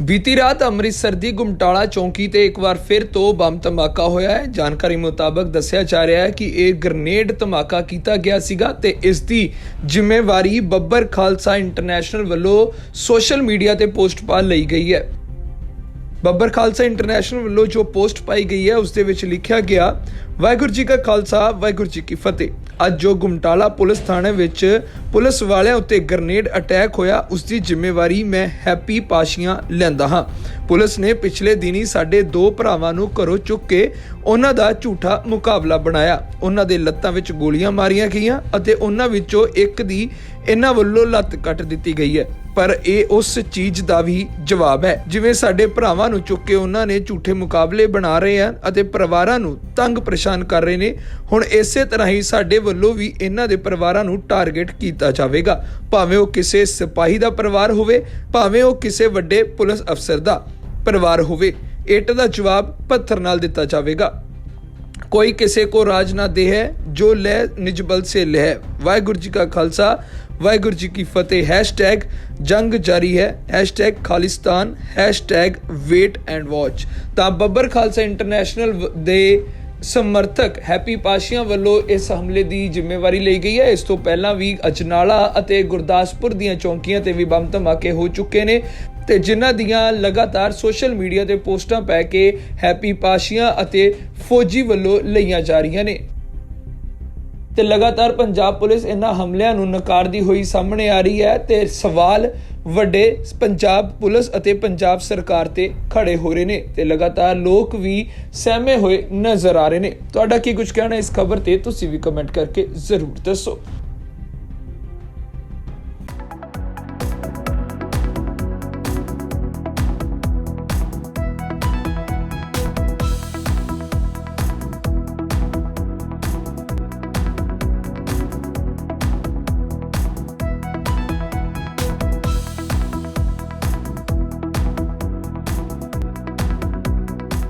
ਬੀਤੀ ਰਾਤ ਅੰਮ੍ਰਿਤਸਰ ਦੀ ਗੁਮਟਾਲਾ ਚੌਂਕੀ ਤੇ ਇੱਕ ਵਾਰ ਫਿਰ ਤੋਂ ਬੰਬ ਧਮਾਕਾ ਹੋਇਆ ਹੈ। ਜਾਣਕਾਰੀ ਮੁਤਾਬਕ ਦੱਸਿਆ ਜਾ ਰਿਹਾ ਹੈ ਕਿ ਇਹ ਗ੍ਰਨੇਡ ਧਮਾਕਾ ਕੀਤਾ ਗਿਆ ਸੀਗਾ ਤੇ ਇਸ ਦੀ ਜ਼ਿੰਮੇਵਾਰੀ ਬੱਬਰ ਖਾਲਸਾ ਇੰਟਰਨੈਸ਼ਨਲ ਵੱਲੋਂ ਸੋਸ਼ਲ ਮੀਡੀਆ ਤੇ ਪੋਸਟ ਪਾ ਲਈ ਗਈ ਹੈ। ਬੱਬਰ ਖਾਲਸਾ ਇੰਟਰਨੈਸ਼ਨਲ ਵੱਲੋਂ ਜੋ ਪੋਸਟ ਪਾਈ ਗਈ ਹੈ, ਉਸ ਦੇ ਵਿੱਚ ਲਿਖਿਆ ਗਿਆ, ਵਾਹਿਗੁਰੂ ਜੀ ਕਾ ਖਾਲਸਾ, ਵਾਹਿਗੁਰੂ ਜੀ ਕੀ ਫਤਿਹ। ਅੱਜ ਜੋ ਗੁਮਟਾਲਾ ਪੁਲਿਸ ਥਾਣੇ ਵਿੱਚ ਪੁਲਿਸ ਵਾਲਿਆਂ ਉੱਤੇ ਗ੍ਰਨੇਡ ਅਟੈਕ ਹੋਇਆ, ਉਸ ਦੀ ਜ਼ਿੰਮੇਵਾਰੀ ਮੈਂ ਹੈਪੀ ਪਾਸ਼ੀਆਂ ਲੈਂਦਾ ਹਾਂ। ਪੁਲਿਸ ਨੇ ਪਿਛਲੇ ਦਿਨੀ ਸਾਡੇ ਦੋ ਭਰਾਵਾਂ ਨੂੰ ਘਰੋਂ ਚੁੱਕ ਕੇ ਉਹਨਾਂ ਦਾ ਝੂਠਾ ਮੁਕਾਬਲਾ ਬਣਾਇਆ। ਉਹਨਾਂ ਦੇ ਲੱਤਾਂ ਵਿੱਚ ਗੋਲੀਆਂ ਮਾਰੀਆਂ ਗਈਆਂ ਅਤੇ ਉਹਨਾਂ ਵਿੱਚੋਂ ਇੱਕ ਦੀ ਇਹਨਾਂ ਵੱਲੋਂ ਲੱਤ ਕੱਟ ਦਿੱਤੀ ਗਈ ਹੈ। ਪਰ ਇਹ ਉਸ ਚੀਜ਼ ਦਾ ਵੀ ਜਵਾਬ ਹੈ। ਜਿਵੇਂ ਸਾਡੇ ਭਰਾਵਾਂ ਨੂੰ ਚੁੱਕ ਕੇ ਉਹਨਾਂ ਨੇ ਝੂਠੇ ਮੁਕਾਬਲੇ ਬਣਾ ਰਹੇ ਹਨ ਅਤੇ ਪਰਿਵਾਰਾਂ ਨੂੰ ਤੰਗ ਪਰੇਸ਼ਾਨ ਕਰ ਰਹੇ ਨੇ, ਹੁਣ ਇਸੇ ਤਰ੍ਹਾਂ ਹੀ ਸਾਡੇ ਵੱਲੋਂ ਵੀ ਇਹਨਾਂ ਦੇ ਪਰਿਵਾਰਾਂ ਨੂੰ ਟਾਰਗੇਟ ਕੀਤਾ ਜਾਵੇਗਾ। ਭਾਵੇਂ ਉਹ ਕਿਸੇ ਸਿਪਾਹੀ ਦਾ ਪਰਿਵਾਰ ਹੋਵੇ, ਭਾਵੇਂ ਉਹ ਕਿਸੇ ਵੱਡੇ ਪੁਲਿਸ ਅਫਸਰ ਦਾ ਪਰਿਵਾਰ ਹੋਵੇ, ਇੱਟ ਦਾ ਜਵਾਬ ਪੱਥਰ ਨਾਲ ਦਿੱਤਾ ਜਾਵੇਗਾ। ਕੋਈ ਕਿਸੇ ਕੋ ਰਾਜ ਨਾ ਦੇ ਹੈ ਜੋ ਲੈ ਨਿਜਬਲ ਸੇ ਲੈ ਵਾਹਿਗੁਰੂ ਜੀ ਕਾ ਖਾਲਸਾ ਵਾਹਿਗੁਰੂ ਜੀ ਕੀ ਫਤਿਹ ਹੈਸ਼ਟੈਗ ਜੰਗ ਜਾਰੀ ਹੈ hashtag Khalistan hashtag wait and watch ਤਾਂ ਬੱਬਰ ਖਾਲਸਾ ਇੰਟਰਨੈਸ਼ਨਲ ਦੇ ਸਮਰਥਕ ਹੈਪੀ ਪਾਸ਼ੀਆਂ ਵੱਲੋਂ ਇਸ ਹਮਲੇ ਦੀ ਜ਼ਿੰਮੇਵਾਰੀ ਲਈ ਗਈ ਹੈ। ਇਸ ਤੋਂ ਪਹਿਲਾਂ ਵੀ ਅਜਨਾਲਾ ਅਤੇ ਗੁਰਦਾਸਪੁਰ ਦੀਆਂ ਚੌਂਕੀਆਂ ਤੇ ਵੀ ਬੰਬ ਧਮਾਕੇ ਹੋ ਚੁੱਕੇ ਨੇ ਤੇ ਜਿਨ੍ਹਾਂ ਦੀਆਂ ਲਗਾਤਾਰ ਸੋਸ਼ਲ ਮੀਡੀਆ ਤੇ ਪੋਸਟਾਂ ਪੈ ਕੇ ਹੈਪੀ ਪਾਸ਼ੀਆਂ ਅਤੇ ਫੌਜੀ ਵੱਲੋਂ ਲਈਆਂ ਜਾ ਰਹੀਆਂ ਨੇ। ਤੇ ਲਗਾਤਾਰ ਪੰਜਾਬ ਪੁਲਿਸ ਇਹਨਾਂ ਹਮਲਿਆਂ ਨੂੰ ਨਕਾਰਦੀ ਹੋਈ ਸਾਹਮਣੇ ਆ ਰਹੀ ਹੈ ਤੇ ਸਵਾਲ ਵੱਡੇ ਪੰਜਾਬ ਪੁਲਿਸ ਅਤੇ ਪੰਜਾਬ ਸਰਕਾਰ ਤੇ ਖੜੇ ਹੋ ਰਹੇ ਨੇ ਤੇ ਲਗਾਤਾਰ ਲੋਕ ਵੀ ਸਹਿਮੇ ਹੋਏ ਨਜ਼ਰ ਆ ਰਹੇ ਨੇ। ਤੁਹਾਡਾ ਕੀ ਕੁਝ ਕਹਿਣਾ ਇਸ ਖਬਰ ਤੇ, ਤੁਸੀਂ ਵੀ ਕਮੈਂਟ ਕਰਕੇ ਜ਼ਰੂਰ ਦੱਸੋ।